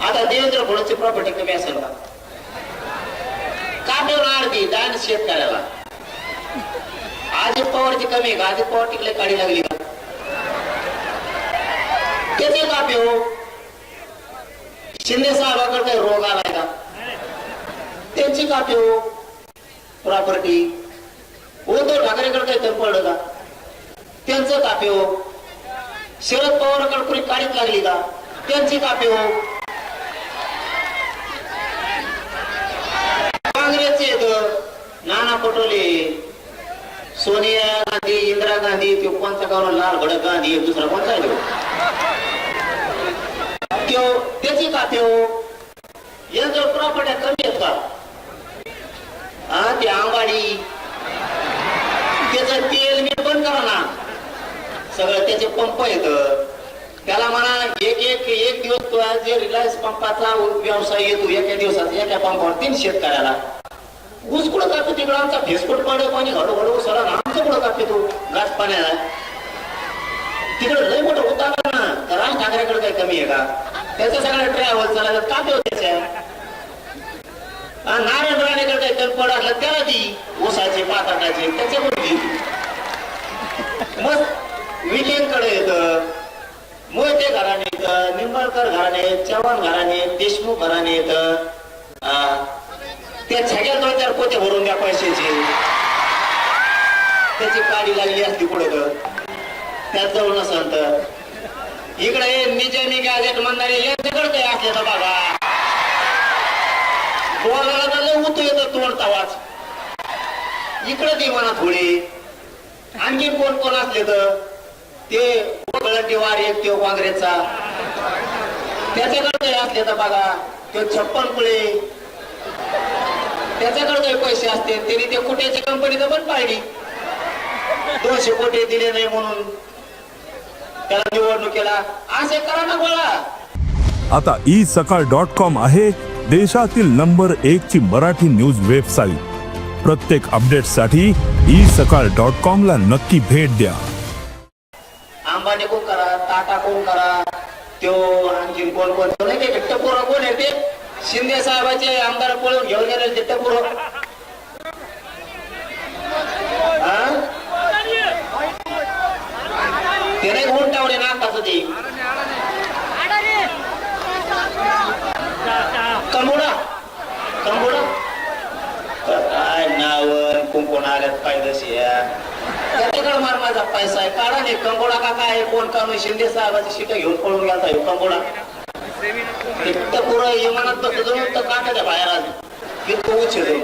आता देवेंद्र फडणवीसची प्रॉपर्टी कमी असेल का का ठेवणार ती दान शेतकऱ्याला अजित पवारची कमी आहे का? अजित पवार टिकले काढी लागली का? त्याचे का पिऊ हो. शिंदे साहेबाकडे काही रोग आलाय का? त्यांची का पिऊ प्रॉपर्टी उद्धव ठाकरेकडे काही तर पडलं का? त्यांचं का पिऊ हो. शरद पवारकडे कुणी काढीत लागली का? त्यांची का पिऊ काँग्रेसचे येत नाना पटोले. सोनिया गांधी इंदिरा गांधी तो कोणता गाव लाल भडक गांधी एक दुसरा कोणता आहे त्यो त्याची का त्यो? यांच्या प्रॉपर्ट्या कमी आहेत का? हा ते आंबाडी त्याचं तेल मी बंद करा ना सगळं त्याचे पंप येत त्याला म्हणा एक एक एक दिवस तुला जे रिलायन्स पंपाचा व्यवसाय येतो एका दिवसात एका पंपावर तीन शेतकऱ्याला. ऊस कुठं कापतो तिकडं आमचा फेसफुट पडे पाणी हळू हळू सरा आमचं कुठं कापते तो गाठ पाण्याला. तिकडं लय मोठं होता ना. तर राज ठाकरेकडे काही कमी आहे का? त्याचं सगळं ट्रॅव्हल चालायला कापे होते नारायण राणेकडे काही कमी पडलं त्याला ती ऊसाचे पाताटाचे त्याचे ती मग विजयकडे येत. मोहिते घराणे येत निंबाळकर घराणे चव्हाण घराणे देशमुख घराणे येत. त्या छग्या दोन चार पोते भरून द्या पैशाचे? त्याची काडी लागली असती पुढे तर. त्यात जवळ नसेल तर. इकडे निजे मी गॅजेट म्हणणारे यांच्याकडे काही असले तर बघा बोलायला तर उतू येतं तोंड आवाज इकडे ते म्हणा थोडे. आणखी कोण कोण असले तर? ते गळंटी वार एक तो काँग्रेसचा. त्याच्याकडे काही असले तर बघा तो छप्पन पुळे त्याच्याकडे काही पैसे असते त्यांनी ते कुठ्याची कंपनी तर पण पाहिली दोनशे कोटी दिले नाही म्हणून त्याला निवडणुकीला असे करा ना गोळा. आता ई सकाळ डॉट कॉम आहे देशातील नंबर एक ची मराठी न्यूज वेबसाईट प्रत्येक अपडेटसाठी ई सकाळ डॉट कॉम ला नक्की भेट द्या. अंबानी कोण करा टाटा कोण करा त्यो आणखी कोण कोण तो नाही ते कोण आहे ते? शिंदे साहेबाचे आमदार पळून घेऊन गेले ते त्याने ते टावले ना नाकाचं ते कंबोडा. कंबोडा काय नाव कुंकुण आल्यात पायदशी त्याच्याकडे मार माझा पैसा आहे. काढा नाही कंबोडा का काय आहे, कोण काढून शिंदे साहेबाची शिट घेऊन पळून गेला कंबोडा. पुरं इमानात बसतो तर काटाच्या बाहेर आले. इतकं उच्च जाऊन